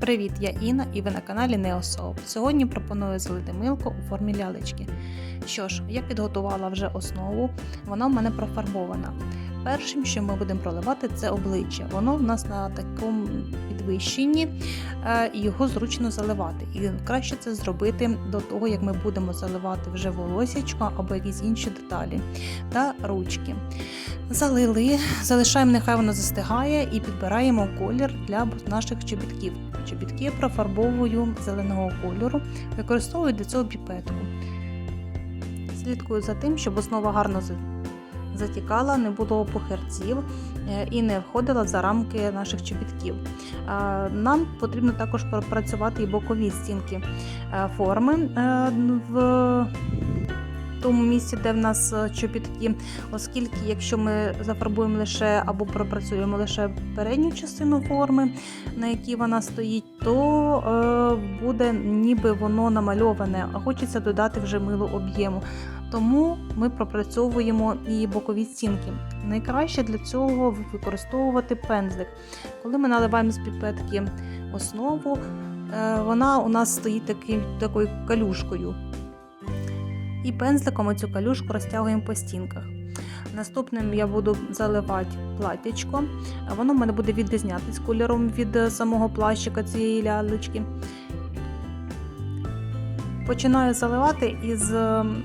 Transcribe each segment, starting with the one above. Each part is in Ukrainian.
Привіт, я Інна і ви на каналі NeoSoap. Сьогодні пропоную залити милку у формі лялечки. Що ж, я підготувала вже основу, вона в мене профарбована. Першим, що ми будемо проливати, це обличчя. Воно в нас на такому підвищенні, е, і його зручно заливати. І краще це зробити до того, як ми будемо заливати вже волосячко або якісь інші деталі та ручки. Залили, залишаємо, нехай воно застигає, і підбираємо колір для наших чобітків. Чобітки я профарбовую зеленого кольору, використовую для цього піпетку. Слідкую за тим, щоб основа гарно затікала, не було похерців е, і не входила за рамки наших чобітків. Е, Нам потрібно також пропрацювати і бокові стінки е, форми в тому місці, де в нас чобітки, оскільки якщо ми зафарбуємо лише або пропрацюємо лише передню частину форми, на якій вона стоїть, то буде ніби воно намальоване, а хочеться додати вже милу об'єму. Тому ми пропрацьовуємо і бокові стінки. Найкраще для цього використовувати пензлик. Коли ми наливаємо з піпетки основу, е, вона у нас стоїть таким, такою калюшкою. І пензликом цю калюшку розтягуємо по стінках. Наступним я буду заливати платтячко. Воно в мене буде відрізнятися кольором від е, самого плащика цієї лялечки. Починаю заливати із ем,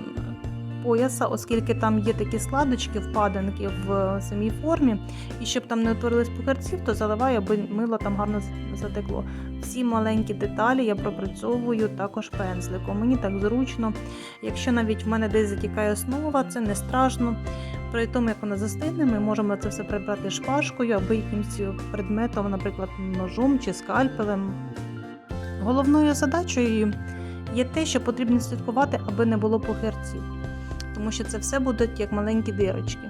пояса, оскільки там є такі складочки, впадинки в самій формі. І щоб там не утворились пухарців, то заливаю, аби мило там гарно затекло. Всі маленькі деталі я пропрацьовую також пензликом. Мені так зручно. Якщо навіть в мене десь затікає основа, це не страшно. При тому, як вона застигне, ми можемо це все прибрати шпажкою або якимось предметом, наприклад, ножом чи скальпелем. Головною задачею є те, що потрібно слідкувати, аби не було похерців, тому що це все будуть як маленькі дирочки.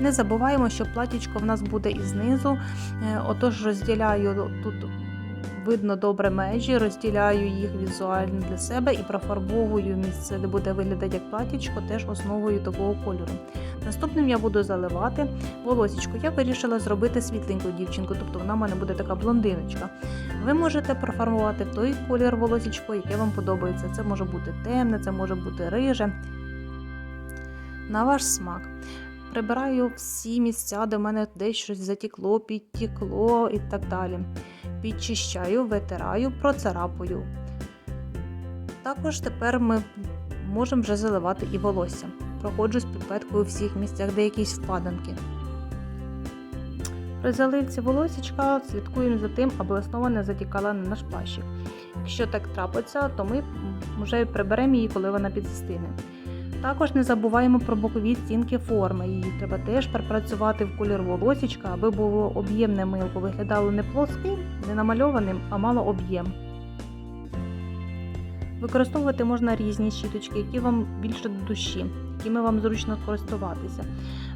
Не забуваємо, що платічко в нас буде і знизу, е, отож розділяю тут. Видно добре межі, розділяю їх візуально для себе і профарбовую місце, де буде виглядати як платічко, теж основою такого кольору. Наступним я буду заливати волосічку. Я вирішила зробити світленьку дівчинку, тобто вона в мене буде така блондиночка. Ви можете профармувати той колір волосічко, яке вам подобається. Це може бути темне, це може бути риже. На ваш смак. Прибираю всі місця, де в мене десь щось затікло, підтікло і так далі. Підчищаю, витираю, процарапую. Також тепер ми можемо вже заливати і волосся. Проходжу з піпеткою у всіх місцях, де якісь впадинки. При заливці волосічка слідкуємо за тим, аби основа не затікала на наш пащик. Якщо так трапиться, то ми вже приберемо її, коли вона підзастине. Також не забуваємо про бокові стінки форми. Її треба теж пропрацювати в колір волосічка, аби було об'ємне милко, виглядало не плоским, не намальованим, а мало об'єм. Використовувати можна різні щіточки, які вам більше до душі, якими вам зручно користуватися.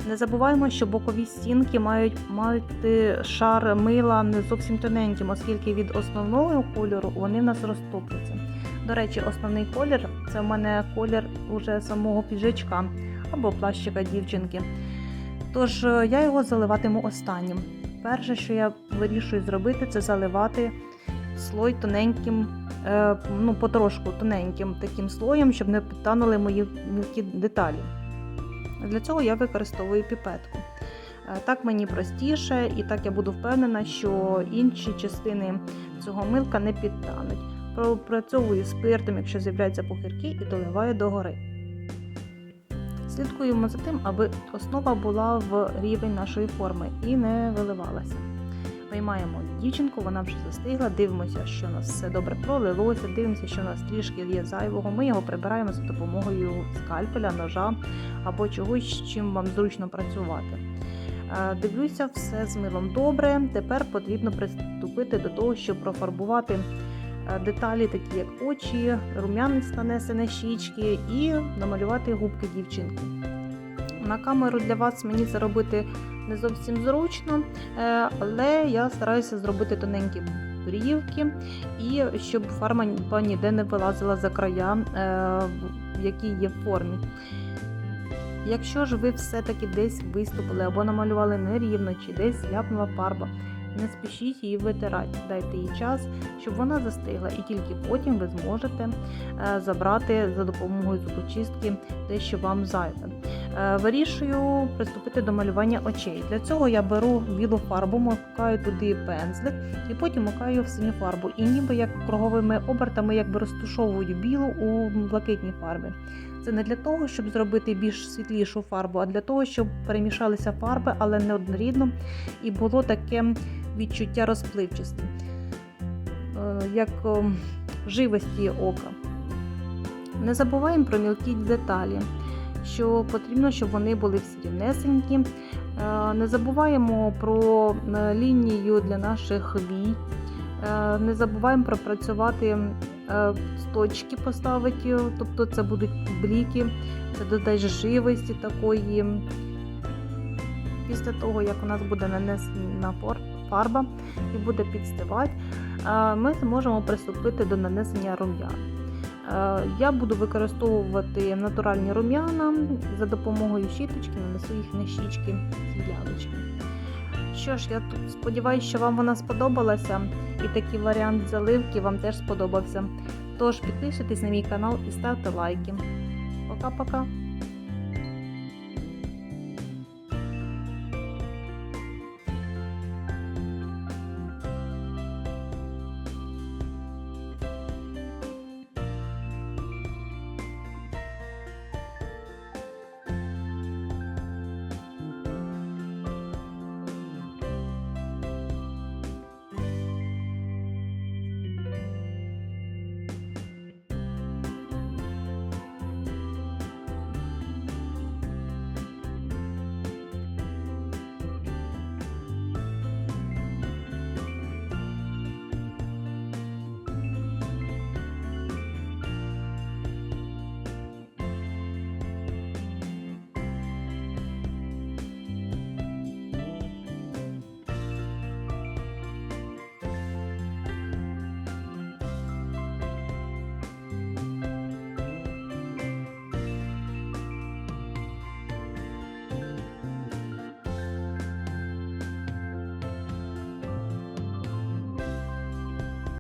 Не забуваємо, що бокові стінки мають мати шар мила не зовсім тоненьким, оскільки від основного кольору вони в нас розтопляться. До речі, основний колір це в мене колір уже самого піджачка або плащика дівчинки. Тож е, я його заливатиму останнім. Перше, що я вирішую зробити, це заливати слой тоненьким, е, ну потрошку тоненьким таким слоєм, щоб не підтанули мої мілкі деталі. Для цього я використовую піпетку. Е, Так мені простіше, і так я буду впевнена, що інші частини цього милка не підтануть. Пропрацьовую спиртом, якщо з'являються пухирки, і доливаю догори. Слідкуємо за тим, аби основа була в рівень нашої форми і не виливалася. Виймаємо дівчинку, вона вже застигла, дивимося, що у нас все добре пролилося, дивимося, що у нас трішки є зайвого. Ми його прибираємо за допомогою скальпеля, ножа або чогось, з чим вам зручно працювати. Е, Дивлюся, все з милом добре. Тепер потрібно приступити до того, щоб профарбувати деталі, такі як очі, рум'янець нанесене щічки і намалювати губки дівчинки. На камеру для вас мені це робити не зовсім зручно, е, але я стараюся зробити тоненькі брівки і щоб фарба ніде не вилазила за края, е, в якій є формі. Якщо ж ви все-таки десь виступили або намалювали нерівно, чи десь зляпнула фарба, Не спішіть її витирати, дайте їй час, щоб вона застигла, і тільки потім ви зможете е, забрати за допомогою зубочистки те, що вам зайве. Е, Вирішую приступити до малювання очей. Для цього я беру білу фарбу, макаю туди пензлик і потім макаю в синю фарбу. І ніби як круговими обертами якби розтушовую білу у блакитній фарбі. Це не для того, щоб зробити більш світлішу фарбу, а для того, щоб перемішалися фарби, але не однорідно, і було таке відчуття розпливчості, е, як живості ока. Не забуваємо про мілкі деталі, що потрібно, щоб вони були всі рівнесенькі. Е, Не забуваємо про е, лінію для наших вій. Не забуваємо пропрацювати точки поставити, тобто це будуть бліки, це додасть живості такої. Після того, як у нас буде нанесена фарба і буде підстивати, е, ми зможемо приступити до нанесення рум'ян. Е, Я буду використовувати натуральні рум'яна за допомогою щіточки, нанесу їх на щічки ці ялочки. Що ж, я тут сподіваюся, що вам вона сподобалася, і такий варіант заливки вам теж сподобався. Тож підписуйтесь на мій канал і ставте лайки. Пока-пока!